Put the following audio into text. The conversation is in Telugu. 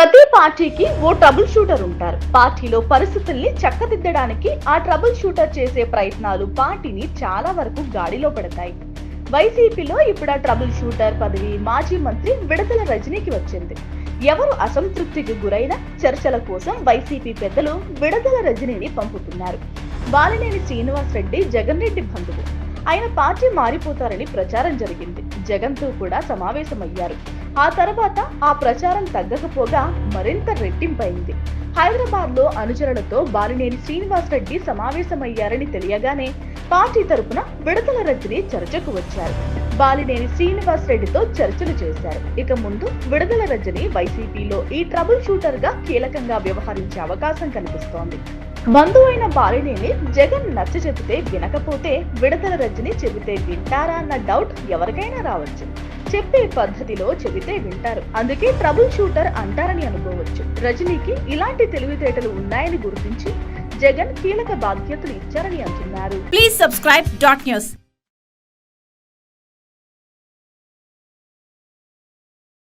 ప్రతి పార్టీకి ఓ ట్రబుల్ షూటర్ ఉంటారు. పార్టీలో పరిస్థితుల్ని చక్కదిద్దడానికి ఆ ట్రబుల్ షూటర్ చేసే ప్రయత్నాలు పార్టీని చాలా వరకు గాడిలో పడతాయి. వైసీపీలో ఇప్పుడు ఆ ట్రబుల్ షూటర్ పదవి మాజీ మంత్రి విడతల రజనీకి వచ్చింది. ఎవరు అసంతృప్తికి గురైన చర్చల కోసం వైసీపీ పెద్దలు విడతల రజనీని పంపుతున్నారు. బాలినేని శ్రీనివాస్ రెడ్డి జగన్ రెడ్డి బంధువు. ఆయన పార్టీ మారిపోతారని ప్రచారం జరిగింది. జగన్తో కూడా సమావేశమయ్యారు. ఆ తర్వాత ఆ ప్రచారం తగ్గకపోగా మరింత రెట్టింపైంది. హైదరాబాద్లో అనుచరులతో బాలినేని శ్రీనివాస్ రెడ్డి సమావేశమయ్యారని తెలియగానే పార్టీ తరపున విడతల రజని చర్చకు వచ్చారు. బాలినేని శ్రీనివాస్ రెడ్డితో చర్చలు చేశారు. ఇక ముందు విడుదల రజని వైసీపీలో ఈ ట్రబుల్ షూటర్గా కీలకంగా వ్యవహరించే అవకాశం కనిపిస్తోంది. బంధువైన బాలినేని జగన్ నచ్చ చెబితే వినకపోతే విడతల రజని చెబితే వింటారా అన్న డౌట్ ఎవరికైనా రావచ్చు. చెప్పే పద్ధతిలో చెబితే వింటారు. అందుకే ట్రబుల్ షూటర్ అంటారని అనుకోవచ్చు. రజనీకి ఇలాంటి తెలివితేటలు ఉన్నాయని గుర్తించి జగన్ కీలక బాధ్యతలు ఇచ్చారని అంటున్నారు. Please subscribe dot news